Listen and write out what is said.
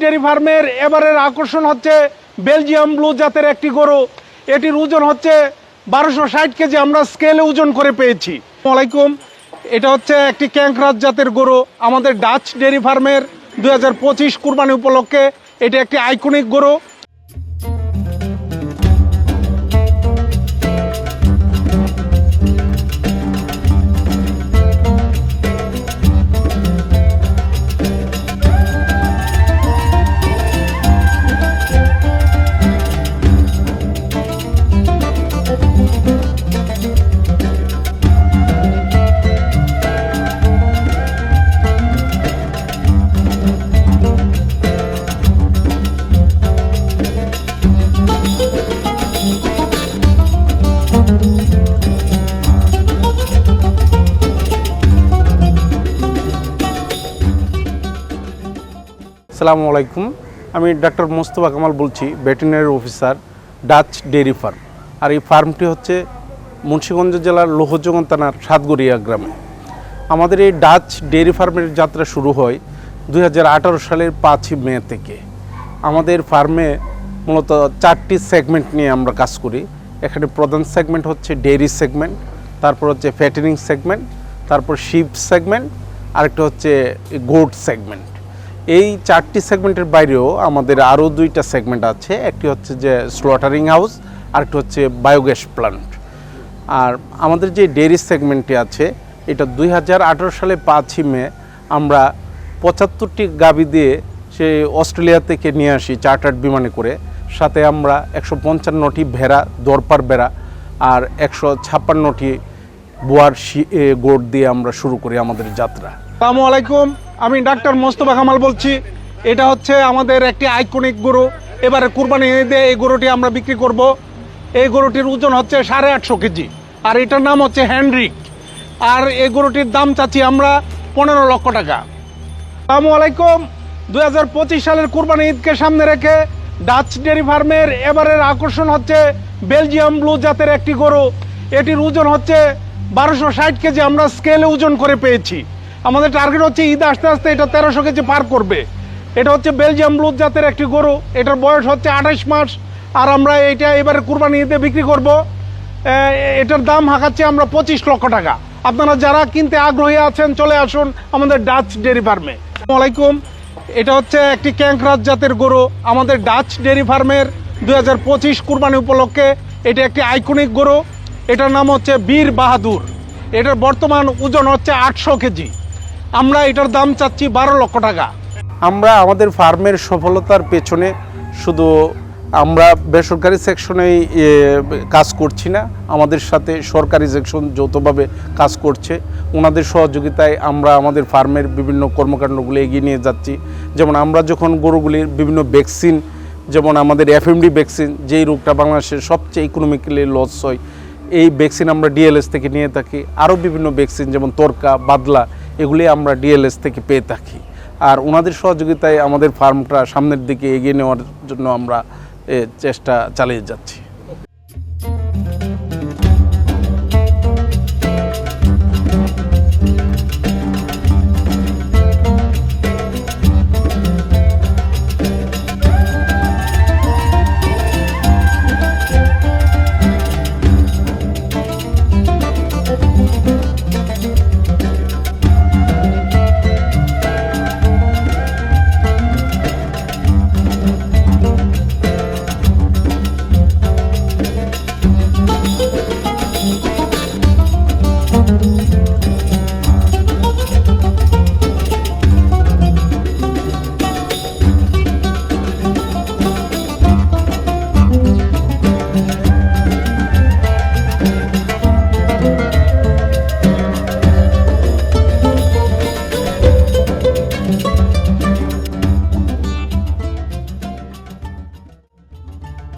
Dairy ফার্মের এবারের আকর্ষণ হচ্ছে বেলজিয়াম ব্লু জাতের একটি গরু। এটির ওজন হচ্ছে বারোশো ষাট কেজি। আমরা স্কেলে ওজন করে পেয়েছি। ওয়ালাইকুম এটা হচ্ছে একটি ক্যাংকরাজ জাতের গরু। আমাদের ডাচ ডেয়ারি ফার্মের দু হাজার পঁচিশ কুরবানি উপলক্ষে এটি একটি আইকনিক গরু। সালামু আলাইকুম। আমি ডাক্তার মোস্তফা কামাল বলছি, veterinary officer, Dutch dairy farm. আর এই ফার্মটি হচ্ছে মুন্সিগঞ্জ জেলার লোহজগন থানার সাতগড়িয়া গ্রামে। আমাদের এই ডাচ ডেয়ারি ফার্মের যাত্রা শুরু হয় দুই হাজার আঠারো সালের পাঁচই মে থেকে। আমাদের ফার্মে মূলত চারটি সেগমেন্ট নিয়ে আমরা কাজ করি। এখানে প্রধান সেগমেন্ট হচ্ছে ডেয়ারি সেগমেন্ট, তারপর হচ্ছে ফ্যাটেনিং সেগমেন্ট, তারপর শিপ সেগমেন্ট, আরেকটা হচ্ছে গোড সেগমেন্ট। এই চারটি সেগমেন্টের বাইরেও আমাদের আরও দুইটা সেগমেন্ট আছে। একটি হচ্ছে যে স্লটারিং হাউস আরেকটি হচ্ছে বায়োগ্যাস প্লান্ট আর আমাদের যে ডেয়ারি সেগমেন্টটি আছে, এটা দুই হাজার আঠেরো সালে পাঁচই মে আমরা পঁচাত্তরটি গাবি দিয়ে সে অস্ট্রেলিয়া থেকে নিয়ে আসি চার্টার্ড বিমানে করে। সাথে আমরা একশো পঞ্চান্নটি ভেড়া, দরপার বেড়া আর একশো ছাপ্পান্নটি বোয়ার গোট দিয়ে আমরা শুরু করি আমাদের যাত্রা। আসসালামু আলাইকুম। আমি ডাক্তার মোস্তফা কামাল বলছি, এটা হচ্ছে আমাদের একটি আইকনিক গরু। এবারে কুরবানি ঈদে এই গরুটি আমরা বিক্রি করব। এই গরুটির ওজন হচ্ছে সাড়ে আটশো কেজি, আর এটার নাম হচ্ছে হ্যান্ড্রিক। আর এই গরুটির দাম চাচ্ছি আমরা পনেরো লক্ষ টাকা। আসসালামু আলাইকুম। দুই হাজার পঁচিশ সালের কুরবানি ঈদকে সামনে রেখে ডাচ ডেয়ারি ফার্মের এবারের আকর্ষণ হচ্ছে বেলজিয়াম ব্লু জাতের একটি গরু। এটির ওজন হচ্ছে বারোশো ষাট কেজি। আমরা স্কেলে ওজন করে পেয়েছি। আমাদের টার্গেট হচ্ছে ঈদ আসতে আসতে এটা তেরোশো কেজি পার করবে। এটা হচ্ছে বেলজিয়াম ব্লু জাতের একটি গরু। এটার বয়স হচ্ছে আঠাশ মাস। আর আমরা এটা এবারে কুরবানি ঈদে বিক্রি করব। এটার দাম হাঁকাচ্ছি আমরা পঁচিশ লক্ষ টাকা। আপনারা যারা কিনতে আগ্রহী আছেন, চলে আসুন আমাদের ডাচ ডেয়ারি ফার্মে আলাইকুম। এটা হচ্ছে একটি ক্যাঙ্করাজ জাতের গরু। আমাদের ডাচ ডেয়ারি ফার্মের দু হাজার পঁচিশ কুরবানি উপলক্ষে এটা একটি আইকনিক গরু। এটার নাম হচ্ছে বীর বাহাদুর। এটার বর্তমান ওজন হচ্ছে আটশো কেজি। আমরা এটার দাম চাচ্ছি বারো লক্ষ টাকা। আমরা আমাদের ফার্মের সফলতার পেছনে শুধু আমরা বেসরকারি সেকশনেই কাজ করছি না, আমাদের সাথে সরকারি সেকশন যৌথভাবে কাজ করছে। ওনাদের সহযোগিতায় আমরা আমাদের ফার্মের বিভিন্ন কর্মকাণ্ডগুলো এগিয়ে নিয়ে যাচ্ছি। যেমন আমরা যখন গরুগুলির বিভিন্ন ভ্যাকসিন, যেমন আমাদের এফএমডি ভ্যাকসিন, যেই রোগটা বাংলাদেশের সবচেয়ে ইকোনমিক্যালি লস হয়, এই ভ্যাকসিন আমরা ডিএলএস থেকে নিয়ে থাকি। আরও বিভিন্ন ভ্যাকসিন, যেমন তরকা, বাদলা এগুলি আমরা ডিএলএস থেকে পেয়ে থাকি। আর ওনাদের সহযোগিতায় আমাদের ফার্মটা সামনের দিকে এগিয়ে নেওয়ার জন্য আমরা চেষ্টা চালিয়ে যাচ্ছি।